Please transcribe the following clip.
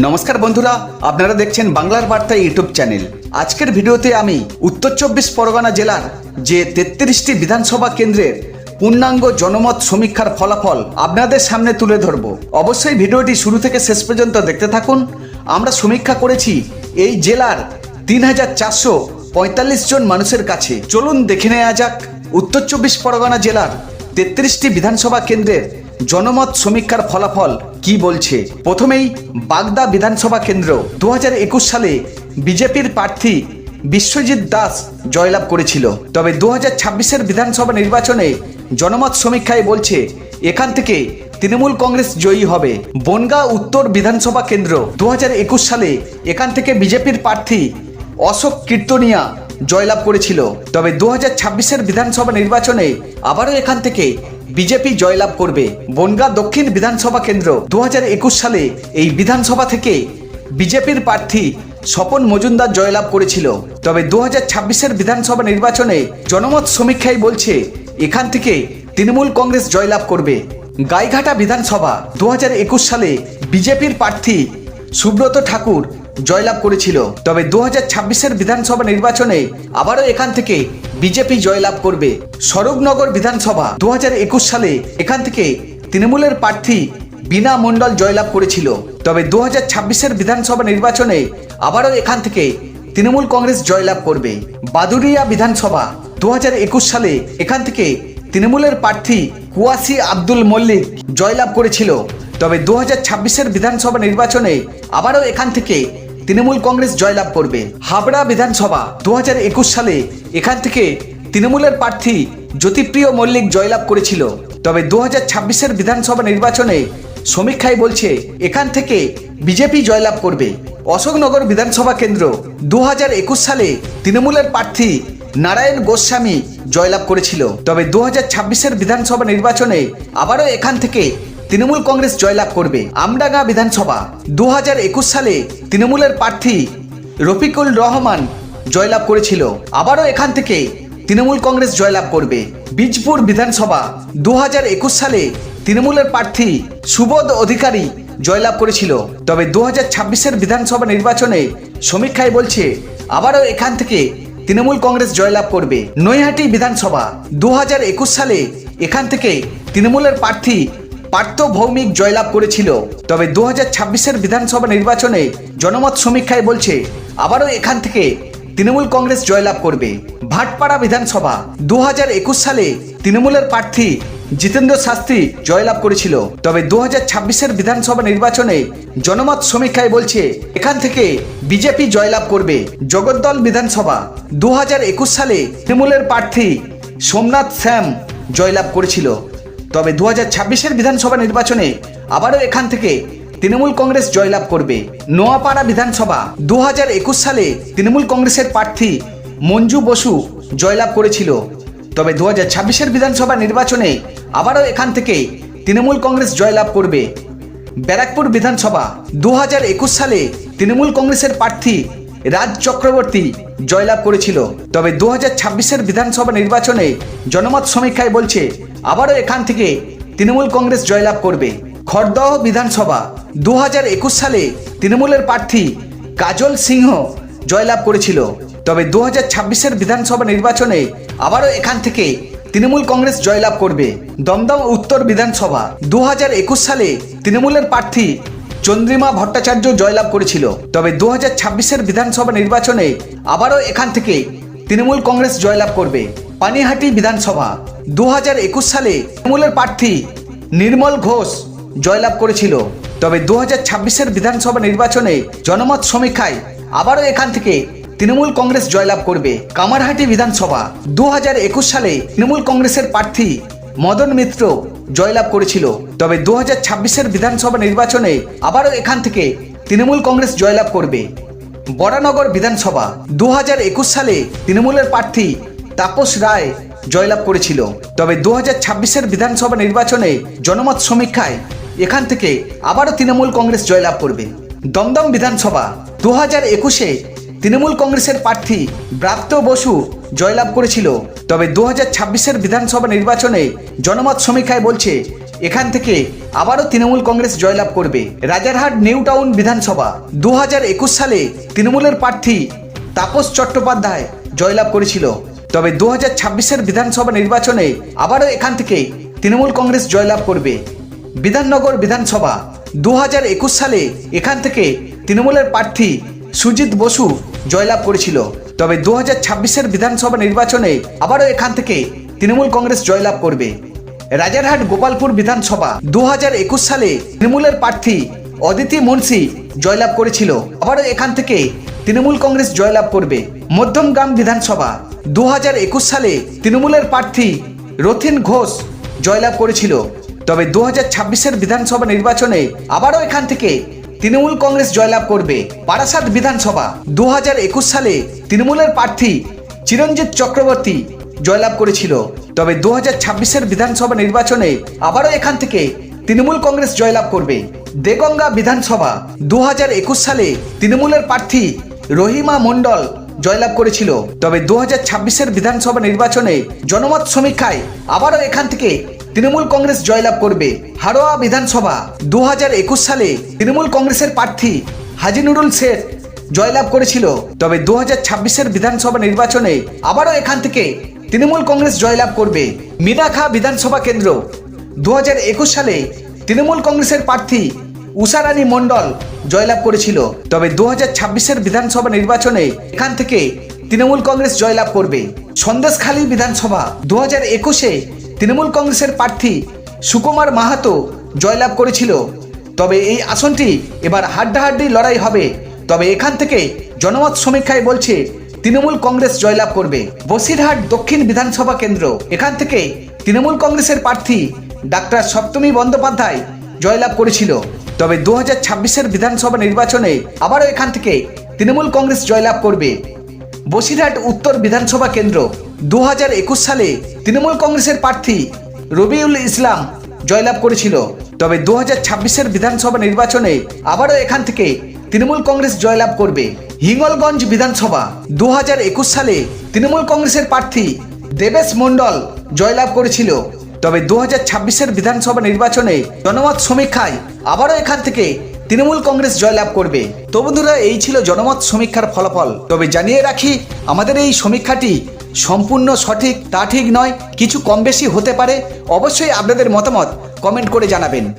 নমস্কার বন্ধুরা, আপনারা দেখছেন বাংলার বার্তা ইউটিউব চ্যানেল। আজকের ভিডিওতে আমি উত্তর চব্বিশ পরগনা জেলার যে তেত্রিশটি বিধানসভা কেন্দ্রের পূর্ণাঙ্গ জনমত সমীক্ষার ফলাফল আপনাদের সামনে তুলে ধরব। অবশ্যই ভিডিওটি শুরু থেকে শেষ পর্যন্ত দেখতে থাকুন। আমরা সমীক্ষা করেছি এই জেলার তিন হাজার চারশো পঁয়তাল্লিশ জন মানুষের কাছে। চলুন দেখে নেওয়া যাক, উত্তর চব্বিশ পরগনা জেলার তেত্রিশটি বিধানসভা কেন্দ্রের জনমত সমীক্ষার ফলাফল কি বলছে? প্রথমেই বাগদা বিধানসভা কেন্দ্র। দু একুশ সালে বিজেপির প্রার্থী বিশ্বজিৎ দাস জয়লাভ করেছিল। তবে দু হাজার বিধানসভা নির্বাচনে জনমত সমীক্ষায় বলছে, এখান থেকে তৃণমূল কংগ্রেস জয়ী হবে। বনগাঁ উত্তর বিধানসভা কেন্দ্র দু একুশ সালে এখান থেকে বিজেপির প্রার্থী অশোক কীর্তনিয়া জয়লাভ করেছিল। তবে দু হাজার বিধানসভা নির্বাচনে আবারও এখান থেকে বিজেপি জয়লাভ করবে বনগাঁ দক্ষিণ বিধানসভা কেন্দ্র। দু সালে এই বিধানসভা থেকে বিজেপির প্রার্থী স্বপন মজুমদার জয়লাভ করেছিল। তবে দু হাজার বিধানসভা নির্বাচনে জনমত সমীক্ষায় বলছে, এখান থেকে তৃণমূল কংগ্রেস জয়লাভ করবে। গাইঘাটা বিধানসভা দু হাজার একুশ সালে বিজেপির প্রার্থী সুব্রত ঠাকুর জয়লাভ করেছিল। তবে দু হাজার বিধানসভা নির্বাচনে আবারও এখান থেকে বিজেপি জয়লাভ করবে। স্বরূপনগর বিধানসভা দু হাজার একুশ সালে এখান থেকে তৃণমূলের প্রার্থী বিনা মণ্ডল জয়লাভ করেছিল। তবে দু হাজার বিধানসভা নির্বাচনে আবারও এখান থেকে তৃণমূল কংগ্রেস জয়লাভ করবে। বাদুরিয়া বিধানসভা দু হাজার একুশ সালে এখান থেকে তৃণমূলের প্রার্থী কুয়াশি আব্দুল মল্লিক জয়লাভ করেছিল। তবে দু হাজার বিধানসভা নির্বাচনে আবারও এখান থেকে তৃণমূল কংগ্রেস জয়লাভ করবে। হাবড়া বিধানসভা দু হাজার একুশ সালে এখান থেকে তৃণমূলের প্রার্থী জ্যোতিপ্রিয় মল্লিক জয়লাভ করেছিল। তবে দু হাজার বিধানসভা নির্বাচনে সমীক্ষায় বলছে, এখান থেকে বিজেপি জয়লাভ করবে। অশোকনগর বিধানসভা কেন্দ্র দু হাজার একুশ সালে তৃণমূলের প্রার্থী নারায়ণ গোস্বামী জয়লাভ করেছিল। তবে দু হাজার বিধানসভা নির্বাচনে আবারও এখান থেকে তৃণমূল কংগ্রেস জয়লাভ করবে আমডাঙ্গা বিধানসভা। দু হাজার একুশ সালে তৃণমূলের প্রার্থী রফিকুল রহমান জয়লাভ করেছিল। আবারও এখান থেকে তৃণমূল কংগ্রেস জয়লাভ করবে। বীজপুর বিধানসভা দু হাজার একুশ সালে তৃণমূলের প্রার্থী সুবোধ অধিকারী জয়লাভ করেছিল। তবে দু হাজার ছাব্বিশের বিধানসভা নির্বাচনে সমীক্ষায় বলছে, আবারও এখান থেকে তৃণমূল কংগ্রেস জয়লাভ করবে। নৈহাটি বিধানসভা দু হাজার একুশ সালে এখান থেকে তৃণমূলের প্রার্থী পার্থ ভৌমিক জয়লাভ করেছিল। তবে দু হাজার বিধানসভা নির্বাচনে জনমত সমীক্ষায় বলছে, আবারও এখান থেকে তৃণমূল কংগ্রেস জয়লাভ করবে। ভাটপাড়া বিধানসভা দু একুশ সালে তৃণমূলের প্রার্থী জিতেন্দ্র শাস্ত্রী জয়লাভ করেছিল। তবে দু হাজার বিধানসভা নির্বাচনে জনমত সমীক্ষায় বলছে, এখান থেকে বিজেপি জয়লাভ করবে। জগদ্দল বিধানসভা দু হাজার একুশ সালে তৃণমূলের প্রার্থী সোমনাথ শ্যাম জয়লাভ করেছিল। তবে দু হাজার ছাব্বিশের বিধানসভা নির্বাচনে আবারও এখান থেকে তৃণমূল কংগ্রেস জয়লাভ করবে। নোয়াপাড়া বিধানসভা দু হাজার একুশ সালে তৃণমূল কংগ্রেসের প্রার্থী মঞ্জু বসু জয়লাভ করেছিল। তবে দু হাজার ছাব্বিশের বিধানসভা নির্বাচনে আবারও এখান থেকে তৃণমূল কংগ্রেস জয়লাভ করবে। ব্যারাকপুর বিধানসভা দু হাজার একুশ সালে তৃণমূল কংগ্রেসের প্রার্থী রাজ চক্রবর্তী জয়লাভ করেছিল। তবে দু হাজার ছাব্বিশের বিধানসভা নির্বাচনে জনমত সমীক্ষায় বলছে আবারও এখান থেকে তৃণমূল কংগ্রেস জয়লাভ করবে। খড়দহ বিধানসভা দু হাজার একুশ সালে তৃণমূলের প্রার্থী কাজল সিংহ জয়লাভ করেছিল। তবে দু হাজার ছাব্বিশের বিধানসভা নির্বাচনে আবারও এখান থেকে তৃণমূল কংগ্রেস জয়লাভ করবে। দমদম উত্তর বিধানসভা দু হাজার একুশ সালে তৃণমূলের প্রার্থী চন্দ্রিমা ভট্টাচার্য জয়লাভ করেছিল। তবে দু হাজার ছাব্বিশের বিধানসভা নির্বাচনে আবারও এখান থেকে তৃণমূল কংগ্রেস জয়লাভ করবে। পানিহাটি বিধানসভা দু সালে তৃণমূলের প্রার্থী নির্মল ঘোষ জয়লাভ করেছিল। তবে দু হাজার বিধানসভা নির্বাচনে জনমত সমীক্ষায় আবারও এখান থেকে তৃণমূল কংগ্রেস জয়লাভ করবে কামারহাটি বিধানসভা। দু হাজার একুশ সালে তৃণমূল কংগ্রেসের প্রার্থী মদন মিত্র জয়লাভ করেছিল। তবে দু হাজার বিধানসভা নির্বাচনে আবারও এখান থেকে তৃণমূল কংগ্রেস জয়লাভ করবে। বরানগর বিধানসভা। দু হাজার একুশ সালে তৃণমূলের প্রার্থী তাপস রায় জয়লাভ করেছিল। তবে দু হাজার ছাব্বিশের বিধানসভা নির্বাচনে জনমত সমীক্ষায় এখান থেকে আবারও তৃণমূল কংগ্রেস জয়লাভ করবে। দমদম বিধানসভা দু হাজার একুশে তৃণমূল কংগ্রেসের প্রার্থী ব্রাত্য বসু জয়লাভ করেছিল। তবে দু হাজার ছাব্বিশের বিধানসভা নির্বাচনে জনমত সমীক্ষায় বলছে, এখান থেকে আবারও তৃণমূল কংগ্রেস জয়লাভ করবে। রাজারহাট নিউ টাউন বিধানসভা দু হাজার একুশ সালে তৃণমূলের প্রার্থী তাপস চট্টোপাধ্যায় জয়লাভ করেছিল। তবে দু হাজার ছাব্বিশের বিধানসভা নির্বাচনে আবারও এখান থেকে তৃণমূল কংগ্রেস জয়লাভ করবে। বিধাননগর বিধানসভা দু হাজার একুশ সালে এখান থেকে তৃণমূলের প্রার্থী সুজিত বসু জয়লাভ করেছিল। তবে দু হাজার ছাব্বিশের বিধানসভা নির্বাচনে আবারও এখান থেকে তৃণমূল কংগ্রেস জয়লাভ করবে। রাজারহাট গোপালপুর বিধানসভা দু হাজার একুশ সালে তৃণমূলের প্রার্থী অদিতি মুন্সি জয়লাভ করেছিল। আবারও এখান থেকে তৃণমূল কংগ্রেস জয়লাভ করবে। মধ্যমগ্রাম বিধানসভা। দু হাজার একুশ সালে তৃণমূলের প্রার্থী রথিন ঘোষ জয়লাভ করেছিল। তবে দু হাজার ছাব্বিশের বিধানসভা নির্বাচনে আবারও এখান থেকে তৃণমূল কংগ্রেস জয়লাভ করবে। বারাসাত বিধানসভা। দু হাজার একুশ সালে তৃণমূলের প্রার্থী চিরঞ্জিত চক্রবর্তী জয়লাভ করেছিল। তবে দু হাজার ছাব্বিশের বিধানসভা নির্বাচনে আবারও এখান থেকে তৃণমূল কংগ্রেস জয়লাভ করবে। দেগঙ্গা বিধানসভা। দু হাজার একুশ সালে তৃণমূলের প্রার্থী রহিমা মণ্ডল জয়লাভ করেছিল। তবে দু হাজার বিধানসভা নির্বাচনে জনমত সমীক্ষায় আবারও এখান থেকে তৃণমূল কংগ্রেস জয়লাভ করবে। হারোয়া বিধানসভা দু হাজার একুশ সালে তৃণমূল কংগ্রেসের প্রার্থী হাজি নুরুল শেখ জয়লাভ করেছিল। তবে দু হাজার বিধানসভা নির্বাচনে আবারও এখান থেকে তৃণমূল কংগ্রেস জয়লাভ করবে। মিনাখা বিধানসভা কেন্দ্র। দু হাজার একুশ সালে তৃণমূল কংগ্রেসের প্রার্থী উষারানী মণ্ডল জয়লাভ করেছিল। তবে দু হাজার ছাব্বিশের বিধানসভা নির্বাচনে এখান থেকে তৃণমূল কংগ্রেস জয়লাভ করবে। সন্দেশখালী বিধানসভা দু হাজার একুশে তৃণমূল কংগ্রেসের প্রার্থী সুকুমার মাহাতো জয়লাভ করেছিল। তবে এই আসনটি এবার হাড্ডাহাড্ডি লড়াই হবে। তবে এখান থেকে জনমত সমীক্ষায় বলছে তৃণমূল কংগ্রেস জয়লাভ করবে। বসিরহাট দক্ষিণ বিধানসভা কেন্দ্র, এখান থেকে তৃণমূল কংগ্রেসের প্রার্থী ডাক্তার সপ্তমী বন্দ্যোপাধ্যায় জয়লাভ করেছিল। তবে দু হাজার ছাব্বিশের বিধানসভা নির্বাচনে আবারও এখান থেকে তৃণমূল কংগ্রেস জয়লাভ করবে। বসিরহাট উত্তর বিধানসভা কেন্দ্র দু হাজার একুশ সালে তৃণমূল কংগ্রেসের প্রার্থী রবিউল ইসলাম জয়লাভ করেছিল। তবে দু হাজার ছাব্বিশের বিধানসভা নির্বাচনে আবারও এখান থেকে তৃণমূল কংগ্রেস জয়লাভ করবে। হিঙ্গলগঞ্জ বিধানসভা দু হাজার একুশ সালে তৃণমূল কংগ্রেসের প্রার্থী দেবেশ মণ্ডল জয়লাভ করেছিল। তবে দু হাজার ছাব্বিশের বিধানসভা নির্বাচনে জনমত সমীক্ষায় আবারও এখান থেকে তৃণমূল কংগ্রেস জয়লাভ করবে। তো বন্ধুরা, এই ছিল জনমত সমীক্ষার ফলাফল। তবে জানিয়ে রাখি, আমাদের এই সমীক্ষাটি সম্পূর্ণ সঠিক, তা ঠিক নয়। কিছু কম বেশি হতে পারে। অবশ্যই আপনাদের মতামত কমেন্ট করে জানাবেন।